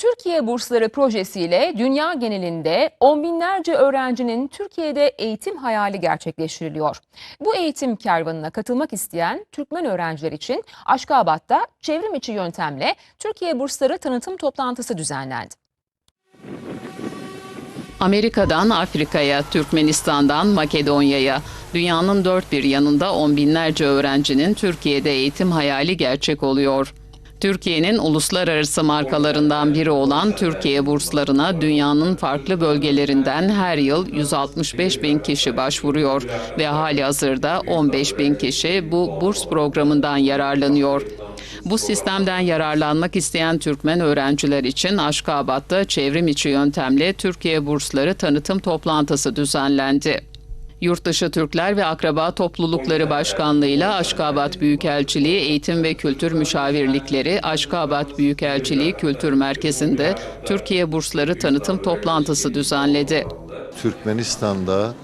Türkiye Bursları projesiyle dünya genelinde on binlerce öğrencinin Türkiye'de eğitim hayali gerçekleştiriliyor. Bu eğitim kervanına katılmak isteyen Türkmen öğrenciler için Aşkabat'ta çevrim içi yöntemle Türkiye Bursları tanıtım toplantısı düzenlendi. Amerika'dan Afrika'ya, Türkmenistan'dan Makedonya'ya, dünyanın dört bir yanında on binlerce öğrencinin Türkiye'de eğitim hayali gerçek oluyor. Türkiye'nin uluslararası markalarından biri olan Türkiye burslarına dünyanın farklı bölgelerinden her yıl 165 bin kişi başvuruyor ve hali hazırda 15 bin kişi bu burs programından yararlanıyor. Bu sistemden yararlanmak isteyen Türkmen öğrenciler için Aşkabat'ta çevrim içi yöntemle Türkiye bursları tanıtım toplantısı düzenlendi. Yurtdışı Türkler ve Akraba Toplulukları Başkanlığı'yla Aşkabat Büyükelçiliği Eğitim ve Kültür Müşavirlikleri Aşkabat Büyükelçiliği Kültür Merkezi'nde Türkiye bursları tanıtım toplantısı düzenledi. Türkmenistan'da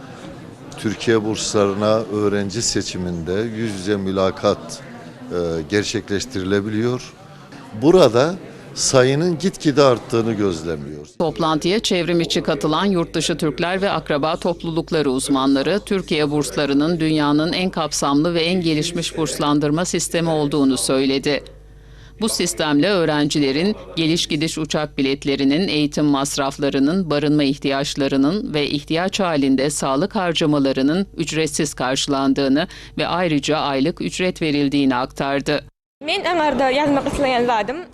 Türkiye burslarına öğrenci seçiminde yüz yüze mülakat e, gerçekleştirilebiliyor. Burada sayının gitgide arttığını gözlemliyoruz. Toplantıya çevrim içi katılan yurtdışı Türkler ve akraba toplulukları uzmanları Türkiye burslarının dünyanın en kapsamlı ve en gelişmiş burslandırma sistemi olduğunu söyledi. Bu sistemle öğrencilerin geliş gidiş uçak biletlerinin, eğitim masraflarının, barınma ihtiyaçlarının ve ihtiyaç halinde sağlık harcamalarının ücretsiz karşılandığını ve ayrıca aylık ücret verildiğini aktardı.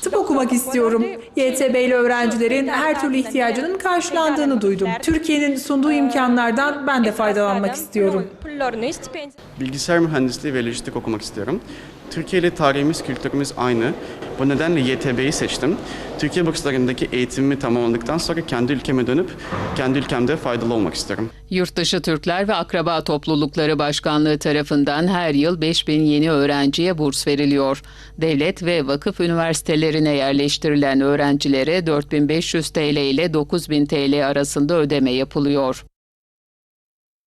Tıp okumak istiyorum. YTB'li öğrencilerin her türlü ihtiyacının karşılandığını duydum. Türkiye'nin sunduğu imkanlardan ben de faydalanmak istiyorum. Bilgisayar mühendisliği ve lojistik okumak istiyorum. Türkiye ile tarihimiz, kültürümüz aynı. Bu nedenle YTB'yi seçtim. Türkiye burslarındaki eğitimimi tamamladıktan sonra kendi ülkeme dönüp kendi ülkemde faydalı olmak istiyorum. Yurtdışı Türkler ve Akraba Toplulukları Başkanlığı tarafından her yıl 5000 yeni öğrenciye burs veriliyor. Devlet ve vakıf üniversitelerine yerleştirilen öğrencilere 4500 TL ile 9000 TL arasında ödeme yapılıyor.